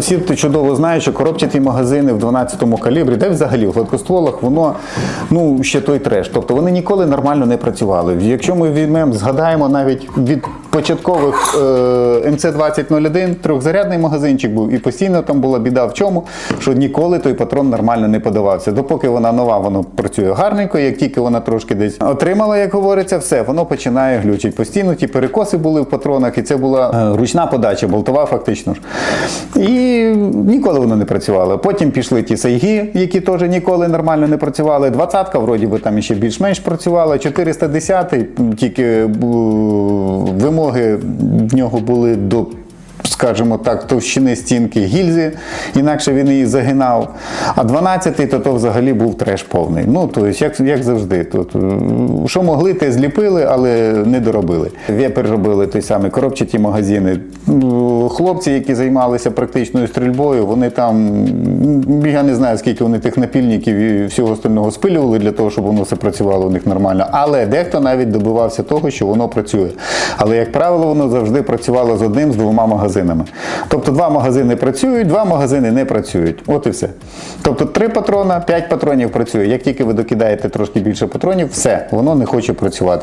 Всі ти чудово знаєш, що коробчаті магазини в 12-му калібрі, де взагалі в гладкостволах, воно ну ще той треш. Тобто вони ніколи нормально не працювали. Якщо ми візьмемо, згадаємо навіть від початкових е, МЦ-2001 трьохзарядний магазинчик був, і постійно там була біда в чому, що ніколи той патрон нормально не подавався. Допоки вона нова, воно працює гарненько. Як тільки вона трошки десь отримала, як говориться, все, воно починає глючити. Постійно ті перекоси були в патронах, і це була е, ручна подача, болтова фактично ж. І ніколи воно не працювало. Потім пішли ті сайги, які теж ніколи нормально не працювали. Двадцятка, вроді би, там ще більш-менш працювала. 410 тільки е, вимоги в нього були до. Скажімо так, товщини стінки гільзи, інакше він її загинав. А 12-й то, то взагалі був треш повний. Ну, тобто, як, як завжди. Тут, е, що могли, те зліпили, але не доробили. Вепер робили той самий коробчаті магазини. Ну, Хлопці, які займалися практичною стрільбою, вони там, я не знаю, скільки вони тих напільників і всього остального спилювали для того, щоб воно все працювало у них нормально. Але дехто навіть добивався того, що воно працює. Але, як правило, воно завжди працювало з одним, з двома магазинами. Тобто два магазини працюють, два магазини не працюють. От і все. Тобто три патрона, п'ять патронів працює. Як тільки ви докидаєте трошки більше патронів, все, воно не хоче працювати.